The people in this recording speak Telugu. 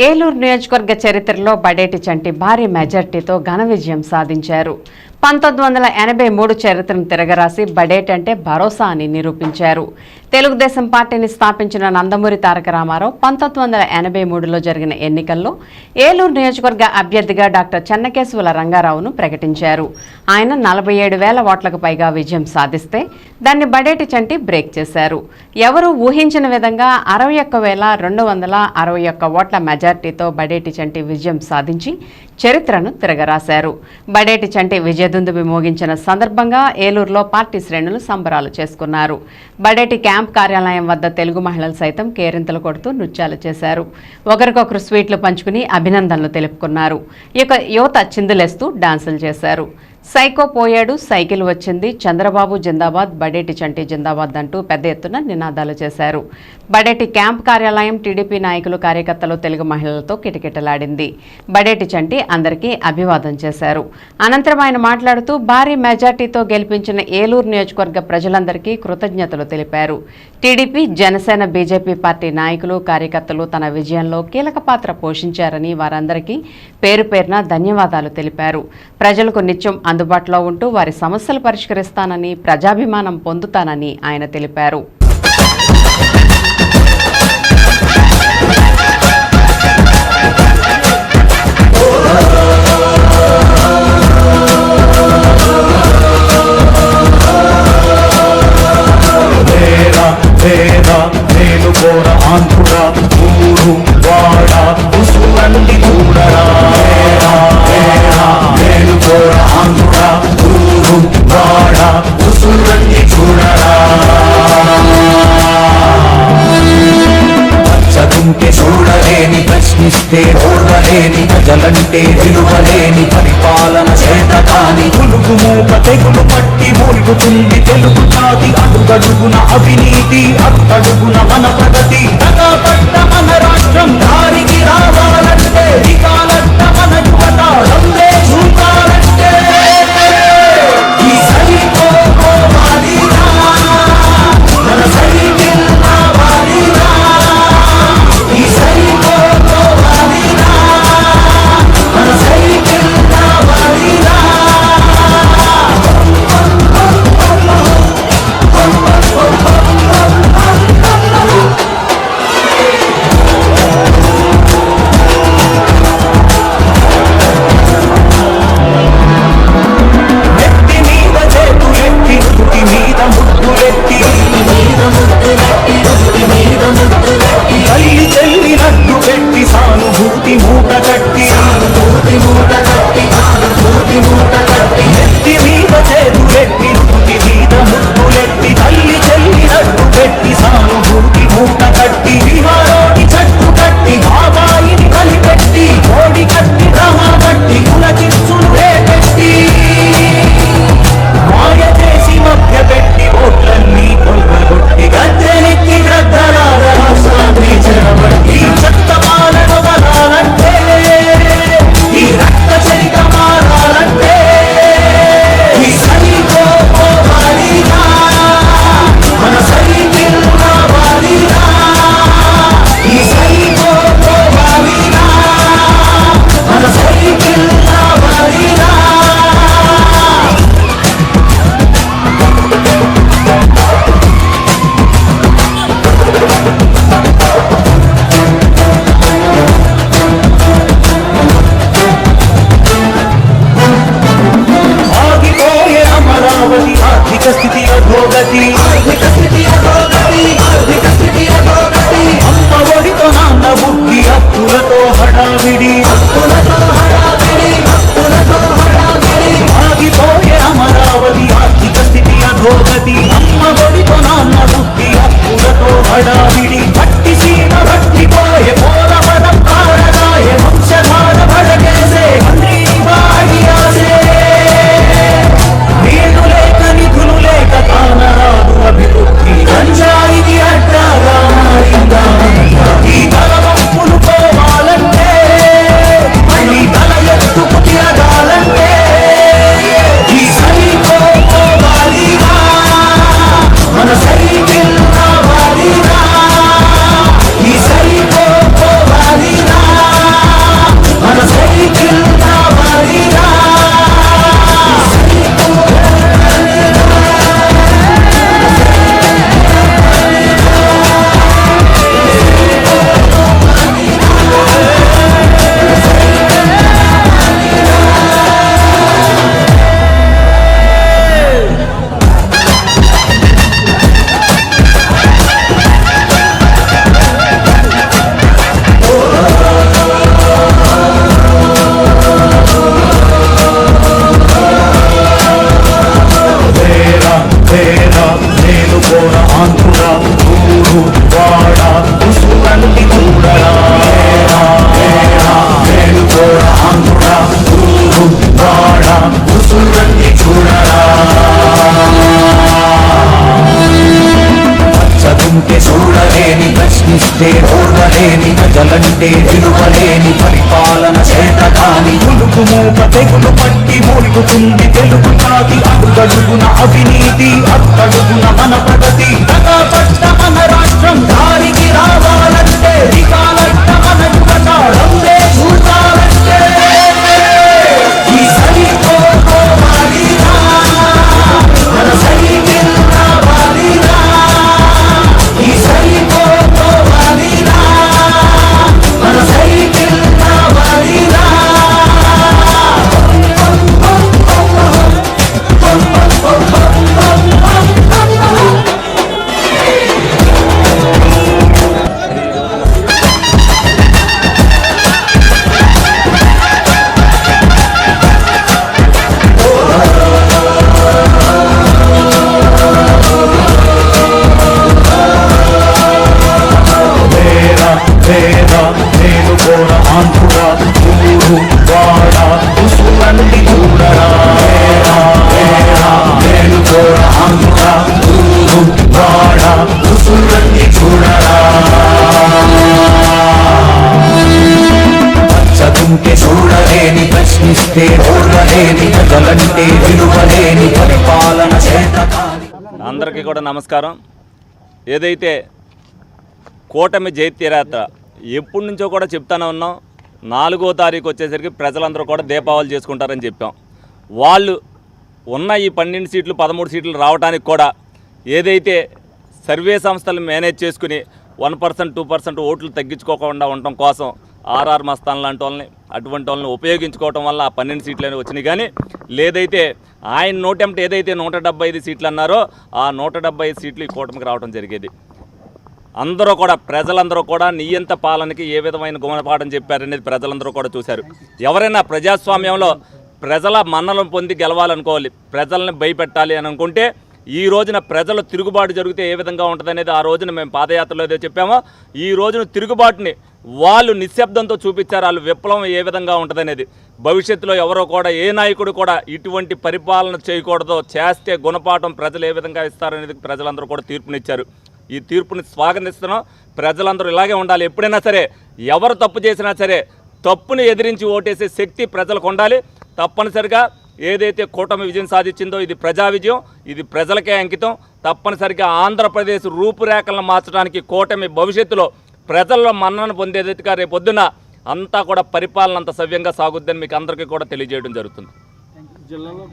ఏలూరు నియోజకవర్గ చరిత్రలో బడేటి చంటి భారీ మెజార్టీతో ఘన విజయం సాధించారు. పంతొమ్మిది వందల ఎనభై మూడు చరిత్రను తిరగరాసి బడేట్ అంటే భరోసా అని నిరూపించారు. తెలుగుదేశం పార్టీని స్థాపించిన నందమూరి తారక రామారావు పంతొమ్మిది వందల ఎనభై మూడులో జరిగిన ఎన్నికల్లో ఏలూరు నియోజకవర్గ అభ్యర్థిగా డాక్టర్ చెన్నకేశవుల రంగారావును ప్రకటించారు. ఆయన నలభై ఏడు వేల ఓట్లకు పైగా విజయం సాధిస్తే దాన్ని బడేటి చంటి బ్రేక్ చేశారు. ఎవరు ఊహించిన విధంగా అరవై ఒక్క వేల రెండు వందల అరవై ఒక్క ఓట్ల మెజార్టీతో బడేటి చంటి విజయం సాధించి చరిత్రను తిరగరాశారు. బడేటి చంటి విజయదుందుబి మోగించిన సందర్భంగా ఏలూరులో పార్టీ శ్రేణులు సంబరాలు చేసుకున్నారు. బడేటి క్యాంప్ కార్యాలయం వద్ద తెలుగు మహిళలు సైతం కేరింతలు కొడుతూ నృత్యాలు చేశారు. ఒకరికొకరు స్వీట్లు పంచుకుని అభినందనలు తెలుపుకున్నారు. ఇక యువత చిందులేస్తూ డాన్సులు చేశారు. సైకో పోయాడు సైకిల్ వచ్చింది. చంద్రబాబు జిందాబాద్ బడేటి చంటి జిందాబాద్ అంటూ పెద్ద ఎత్తున నినాదాలు చేశారు. బడేటి క్యాంప్ కార్యాలయం టీడీపీ నాయకులు కార్యకర్తలు తెలుగు మహిళలతో కిటకిటలాడింది. బడేటి చంటి అందరికీ అభివాదం చేశారు. అనంతరం ఆయన మాట్లాడుతూ భారీ మెజార్టీతో గెలిపించిన ఏలూరు నియోజకవర్గ ప్రజలందరికీ కృతజ్ఞతలు తెలిపారు. టీడీపీ జనసేన బీజేపీ పార్టీ నాయకులు కార్యకర్తలు తన విజయంలో కీలక పాత్ర పోషించారని వారందరికీ పేరు పేరున ధన్యవాదాలు తెలిపారు. ప్రజలకు నిత్యం అందుబాటులో ఉంటూ వారి సమస్యలు పరిష్కరిస్తానని ప్రజాభిమానం పొందుతానని ఆయన తెలిపారు. ప్రశ్నిస్తే ఓడలేని ప్రజలంటే విలువలేని పరిపాలన చేత కాని పులుగు మూక తెగులు పట్టి మూలుగుతుంది తెలుగు జాతి అడుగడుగున అవినీతి అడుగడుగున మన ప్రగతి Make us with the other ప్రజలంటే ఓర్వలేని ప్రజలంటే విలువలేని పరిపాలన చేత కాని ఉలుకు మూక తెగులు పట్టి మూలుగుతుంది తెలుగు జాతి అడుగడుగున అవినీతి అడుగడుగున మన ప్రగతి. పట్ట ప్రజలంటే విలువలేని పరిపాలన అందరికీ కూడా నమస్కారం. ఏదైతే కూటమి జైత్యయాత్ర ఎప్పటి నుంచో కూడా చెప్తానే ఉన్నాం. నాలుగో తారీఖు వచ్చేసరికి ప్రజలందరూ కూడా దీపావళి చేసుకుంటారని చెప్పాం. వాళ్ళు ఉన్న ఈ పన్నెండు సీట్లు పదమూడు సీట్లు రావడానికి కూడా ఏదైతే సర్వే సంస్థలు మేనేజ్ చేసుకుని వన్ పర్సెంట్ టూ పర్సెంట్ ఓట్లు తగ్గించుకోకుండా ఉండటం కోసం ఆర్ఆర్ మస్తాన్ లాంటి వాళ్ళని అటువంటి వాళ్ళని ఉపయోగించుకోవటం వల్ల ఆ పన్నెండు సీట్లు అనేవి వచ్చినాయి. కానీ లేదైతే ఆయన నోటెంట ఏదైతే నూట డెబ్బై ఐదు సీట్లు అన్నారో ఆ నూట డెబ్బై ఐదు సీట్లు ఈ కూటమికి రావడం జరిగేది. అందరూ కూడా ప్రజలందరూ కూడా నియంత పాలనకి ఏ విధమైన గుణపాఠం చెప్పారనేది ప్రజలందరూ కూడా చూశారు. ఎవరైనా ప్రజాస్వామ్యంలో ప్రజల మన్నలను పొంది గెలవాలనుకోవాలి ప్రజల్ని భయపెట్టాలి అని అనుకుంటే ఈ రోజున ప్రజలు తిరుగుబాటు జరిగితే ఏ విధంగా ఉంటుందనేది ఆ రోజున మేము పాదయాత్రలో ఏదో చెప్పామో ఈ రోజున తిరుగుబాటుని వాళ్ళు నిశ్శబ్దంతో చూపించారు వాళ్ళు విప్లవం ఏ విధంగా ఉంటుందనేది. భవిష్యత్తులో ఎవరో కూడా ఏ నాయకుడు కూడా ఇటువంటి పరిపాలన చేయకూడదో చేస్తే గుణపాఠం ప్రజలు ఏ విధంగా ఇస్తారనేది ప్రజలందరూ కూడా తీర్పునిచ్చారు. ఈ తీర్పుని స్వాగతిస్తున్నాం. ప్రజలందరూ ఇలాగే ఉండాలి. ఎప్పుడైనా సరే ఎవరు తప్పు చేసినా సరే తప్పుని ఎదిరించి ఓటేసే శక్తి ప్రజలకు ఉండాలి. తప్పనిసరిగా ఏదైతే కూటమి విజయం సాధించిందో ఇది ప్రజా విజయం ఇది ప్రజలకే అంకితం. తప్పనిసరిగా ఆంధ్రప్రదేశ్ రూపురేఖలను మార్చడానికి కూటమి భవిష్యత్తులో ప్రజల్లో మన్నన పొందేదిగా రేపొద్దున అంతా కూడా పరిపాలన అంత సవ్యంగా సాగుద్దని మీకు అందరికీ కూడా తెలియజేయడం జరుగుతుంది. జిల్లాలో